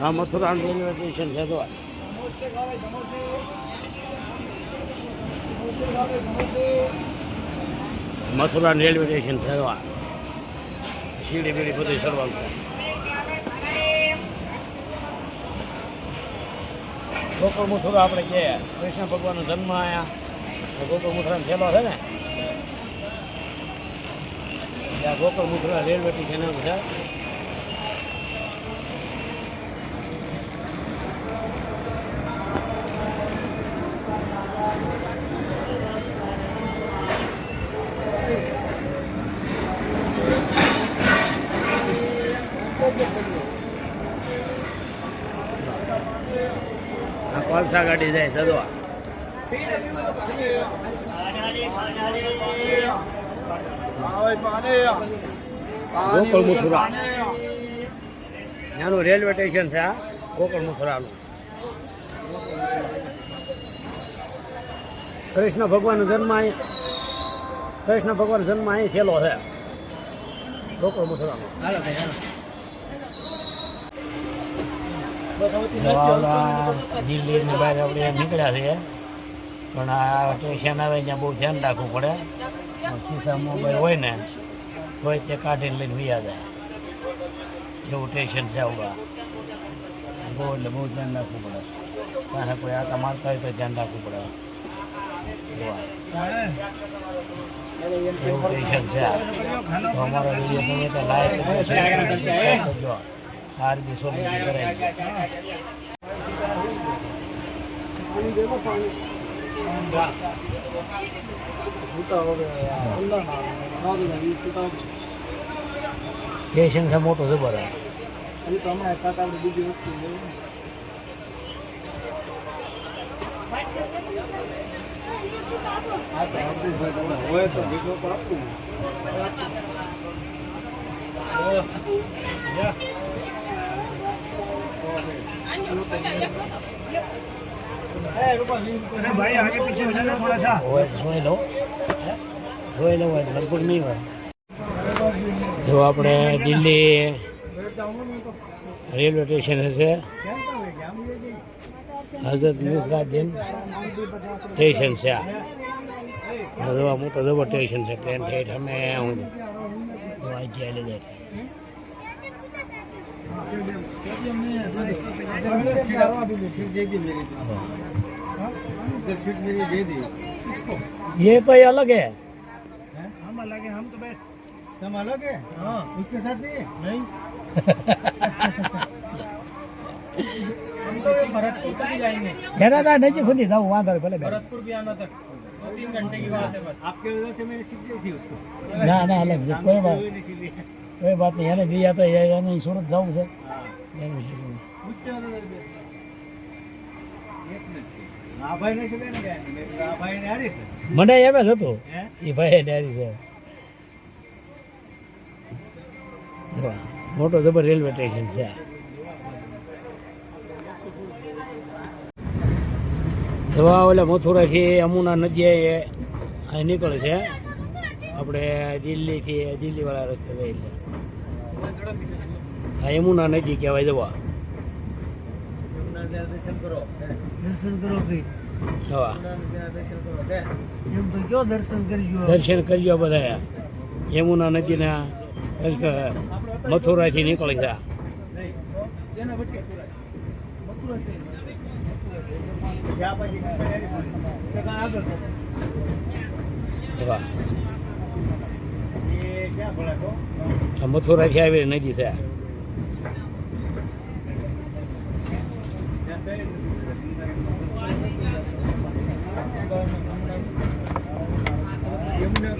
હા Mathura railway station છે તો મથુરા રેલવે સ્ટેશન છે તો શીડી બીડી બધી સરવાનું. ગોકુળ મથુરા આપણે કે, કૃષ્ણ ભગવાનનો જન્મ તો ગોકુળ મથુરાનો થેલો છે ને? ત્યાં ગોકુળ મથુરા રેલવે સ્ટેશન છે. કોલસા ગાડી જાય દદવા ગોકળ મથુરા. ત્યાંનું રેલવે સ્ટેશન છે આ, ગોકળ મથુરાનું. કૃષ્ણ ભગવાનનો જન્મ અહીં, કૃષ્ણ ભગવાન જન્મ અહીં થયેલો છે. ગોકળ મથુરાનો દિલ્હીની બહાર આપણે નીકળ્યા છીએ. પણ આ ટ્યુશન આવે ત્યાં બહુ ધ્યાન રાખવું પડે. ખિસ્સા મોબાઈલ હોય ને હોય તે કાઢીને લઈને વૈયા જાય. એવું ટેશન છે આવું બહુ એટલે બહુ ધ્યાન રાખવું પડે. પાસે કોઈ આટા મારતા હોય તો ધ્યાન રાખવું પડે. એવું ટેશન છે તો અમારો વીડિયો ગમે તો લાઈક કરજો. સોલંકી કરાવી સ્ટેશન છે મોટું જબર હોય તો જોઈ લો જોઈ લો નહીં હોય જો આપણે દિલ્હી રેલવે સ્ટેશન છે હજરત નિઝામુદ્દીન સ્ટેશન છે આ. મોટો જબર સ્ટેશન છે, ટ્રેન ઠેઠ અમે હું જો. આ ગયા લીધે ये कोई अलग है। तुम अलग है हम हाँ? उसके साथ नहीं है? नहीं। हम तो भरतपुर तक ही जाएँगे। कहना था नहीं खुद ही था वहाँ भरतपुर भी आना तक। दो तीन घंटे की बात है बस। आपके वजह से मैंने सीख ली थी उसको। ना ना अलग से कोई बात કોઈ વાત નહીં. એને જઈ આપે એને સુરત જવું છે. છે મને એમ જ હતું. એ ભાઈ ડેરી છે. મોટો જબર રેલવે સ્ટેશન છે જવા ઓલા મથુરાથી અમુના નદીએ અહીં નીકળે છે. આપણે દિલ્હીથી દિલ્હીવાળા રસ્તે જઈએ હા યમુના નદી કહેવાય જવા. દર્શન કરો કઈ એમ તો કયો દર્શન કરજો બધા કરજો નદી યમુના નદીના મથુરાથી નીકળી ગયા એવા મથુરાથી આવી નદી થયા. યમુના